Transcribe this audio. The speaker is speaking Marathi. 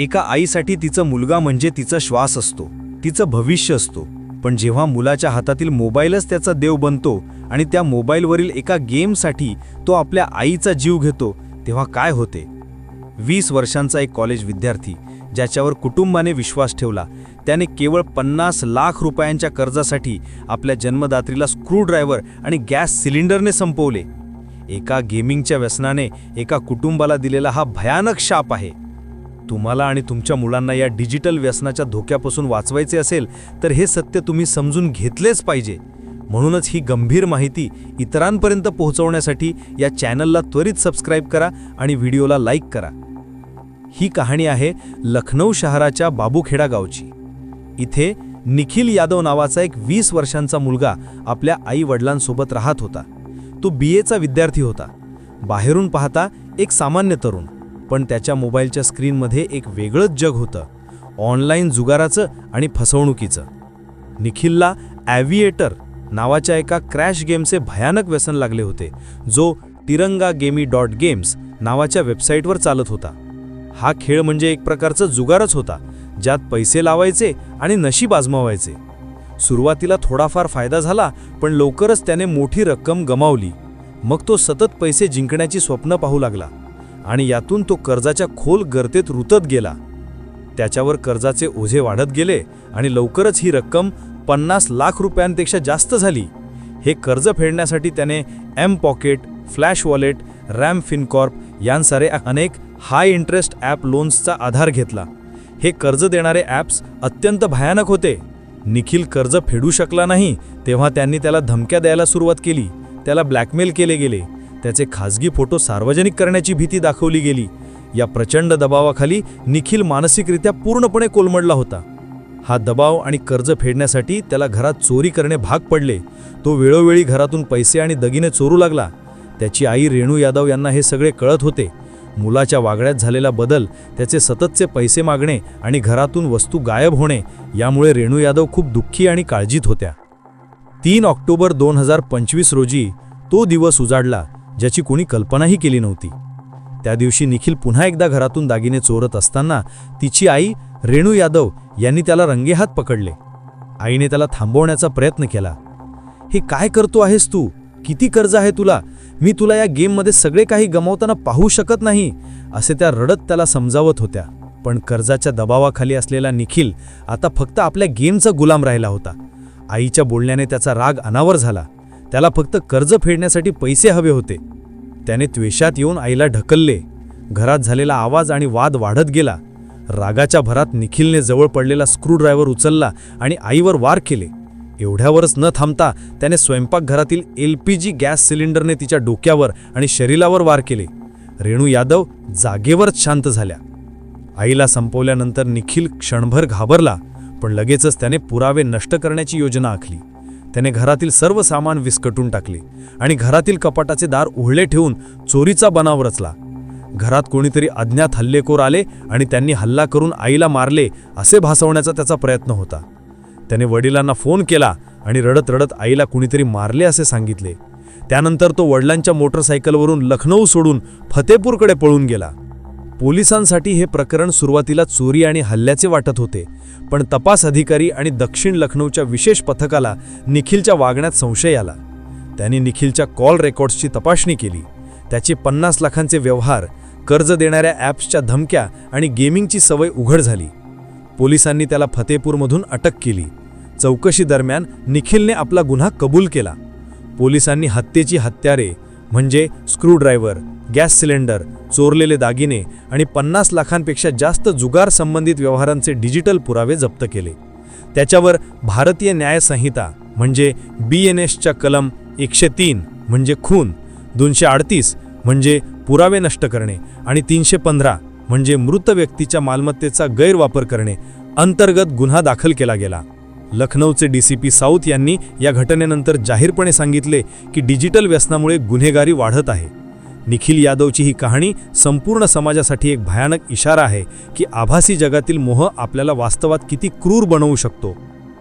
एका आईसाठी तिचा मुलगा म्हणजे तिचा श्वास असतो तिचं भविष्य असतो. पण जेव्हा मुलाच्या हातातील मोबाईलच त्याचा देव बनतो आणि त्या मोबाईलवरील एका गेमसाठी तो आपल्या आईचा जीव घेतो तेव्हा काय होते? वीस वर्षांचा एक कॉलेज विद्यार्थी ज्याच्यावर कुटुंबाने विश्वास ठेवला त्याने केवळ पन्नास लाख रुपयांच्या कर्जासाठी आपल्या जन्मदात्रीला स्क्रूड्रायव्हर आणि गॅस सिलेंडरने संपवले. एका गेमिंगच्या व्यसनाने एका कुटुंबाला दिलेला हा भयानक शाप आहे. तुम्हाला आणि तुमच्या मुलांना या डिजिटल व्यसनाच्या धोक्यापासून वाचवायचे असेल तर हे सत्य तुम्ही समजून घेतलेच पाहिजे. म्हणूनच ही गंभीर माहिती इतरांपर्यंत पोहोचवण्यासाठी या चॅनलला त्वरित सबस्क्राईब करा आणि व्हिडिओला लाईक करा. ही कहाणी आहे लखनौ शहराच्या बाबूखेडा गावची. इथे निखिल यादव नावाचा एक वीस वर्षांचा मुलगा आपल्या आई वडिलांसोबत राहत होता. तो बी एचा विद्यार्थी होता. बाहेरून पाहता एक सामान्य तरुण. पण त्याच्या मोबाईलच्या स्क्रीनमध्ये एक वेगळंच जग होतं. ऑनलाईन जुगाराचं आणि फसवणुकीचं. निखिलला ॲव्हिएटर नावाच्या एका क्रॅश गेमचे भयानक व्यसन लागले होते जो तिरंगा गेमी डॉट गेम्स नावाच्या वेबसाईटवर चालत होता. हा खेळ म्हणजे एक प्रकारचा जुगारच होता ज्यात पैसे लावायचे आणि नशीब आजमावायचे. सुरुवातीला थोडाफार फायदा झाला पण लवकरच त्याने मोठी रक्कम गमावली. मग तो सतत पैसे जिंकण्याची स्वप्न पाहू लागला. आणि यातून तो कर्जाच्या खोल गर्तेत रुतत गेला. त्याच्यावर कर्जाचे ओझे वाढत गेले आणि लवकरच ही रक्कम पन्नास लाख रुपयांपेक्षा जास्त झाली. हे कर्ज फेडण्यासाठी त्याने M pocket flash wallet Ram Fincorp यांसारे अनेक हाय इंटरेस्ट ॲप लोन्सचा आधार घेतला. हे कर्ज देणारे ॲप्स अत्यंत भयानक होते. निखिल कर्ज फेडू शकला नाही तेव्हा त्यांनी त्याला धमक्या द्यायला सुरुवात केली. त्याला ब्लॅकमेल केले गेले. त्याचे खासगी फोटो सार्वजनिक करण्याची भीती दाखवली गेली. या प्रचंड दबावाखाली निखिल मानसिकरित्या पूर्णपणे कोलमडला होता. हा दबाव आणि कर्ज फेडण्यासाठी त्याला घरात चोरी करणे भाग पडले. तो वेळोवेळी घरातून पैसे आणि दगिने चोरू लागला. त्याची आई रेणू यादव यांना हे सगळे कळत होते. मुलाच्या वागण्यात झालेला बदल त्याचे सततचे पैसे मागणे आणि घरातून वस्तू गायब होणे यामुळे रेणू यादव खूप दुःखी आणि काळजीत होत्या. तीन ऑक्टोबर दोन हजार पंचवीस रोजी तो दिवस उजाडला. ज्याची कोणी कल्पनाही केली नव्हती. त्या दिवशी निखिल पुन्हा एकदा घरातून दागिने चोरत असताना तिची आई रेणू यादव यांनी त्याला रंगेहात पकडले. आईने त्याला थांबवण्याचा प्रयत्न केला. हे काय करतो आहेस तू? किती कर्ज आहे तुला? मी तुला या गेममध्ये सगळे काही गमावताना पाहू शकत नाही असे त्या रडत त्याला समजावत होत्या. पण कर्जाच्या दबावाखाली असलेला निखिल आता फक्त आपल्या गेमचा गुलाम राहिला होता. आईच्या बोलण्याने त्याचा राग अनावर झाला. त्याला फक्त कर्ज फेडण्यासाठी पैसे हवे होते. त्याने त्वेषात येऊन आईला ढकलले. घरात झालेला आवाज आणि वाद वाढत गेला. रागाच्या भरात निखिलने जवळ पडलेला स्क्रूड्रायव्हर उचलला आणि आईवर वार केले. एवढ्यावरच न थांबता त्याने स्वयंपाकघरातील एल पी जी गॅस सिलेंडरने तिच्या डोक्यावर आणि शरीरावर वार केले. रेणू यादव जागेवरच शांत झाल्या. आईला संपवल्यानंतर निखिल क्षणभर घाबरला पण लगेचच त्याने पुरावे नष्ट करण्याची योजना आखली. त्याने घरातील सर्व सामान विस्कटून टाकले आणि घरातील कपाटाचे दार उघडे ठेवून चोरीचा बनाव रचला. घरात कोणीतरी अज्ञात हल्लेखोर आले आणि त्यांनी हल्ला करून आईला मारले असे भासवण्याचा त्याचा प्रयत्न होता. त्याने वडिलांना फोन केला आणि रडत रडत आईला कुणीतरी मारले असे सांगितले. त्यानंतर तो वडिलांच्या मोटरसायकलवरून लखनौ सोडून फतेपूरकडे पळून गेला. पोलिसांसाठी हे प्रकरण सुरुवातीला चोरी आणि हल्ल्याचे वाटत होते पण तपास अधिकारी आणि दक्षिण लखनौच्या विशेष पथकाला निखिलच्या वागण्यात संशय आला. त्यांनी निखिलच्या कॉल रेकॉर्ड्सची तपासणी केली. त्याचे पन्नास लाखांचे व्यवहार कर्ज देणाऱ्या ॲप्सच्या धमक्या आणि गेमिंगची सवय उघड झाली. पोलिसांनी त्याला फतेपूरमधून अटक केली. चौकशी दरम्यान निखिलने आपला गुन्हा कबूल केला. पोलिसांनी हत्येची हत्यारे म्हणजे स्क्रूड्रायव्हर गॅस सिलेंडर चोरलेले दागिने आणि पन्नास लाखांपेक्षा जास्त जुगार संबंधित व्यवहारांचे डिजिटल पुरावे जप्त केले. त्याच्यावर भारतीय न्यायसंहिता म्हणजे बी एन एसच्या कलम एकशे तीन म्हणजे खून दोनशे अडतीस म्हणजे पुरावे नष्ट करणे आणि तीनशे पंधरा म्हणजे मृत व्यक्तीच्या मालमत्तेचा गैरवापर करणे अंतर्गत गुन्हा दाखल केला गेला. लखनौचे पी साऊथ यांनी या घटनेनंतर जाहीरपणे सांगितले की डिजिटल व्यसनामुळे गुन्हेगारी वाढत आहे. निखिल यादवची ही कहाणी संपूर्ण समाजासाठी एक भयानक इशारा आहे की आभासी जगातील मोह आपल्याला वास्तवात किती क्रूर बनवू शकतो.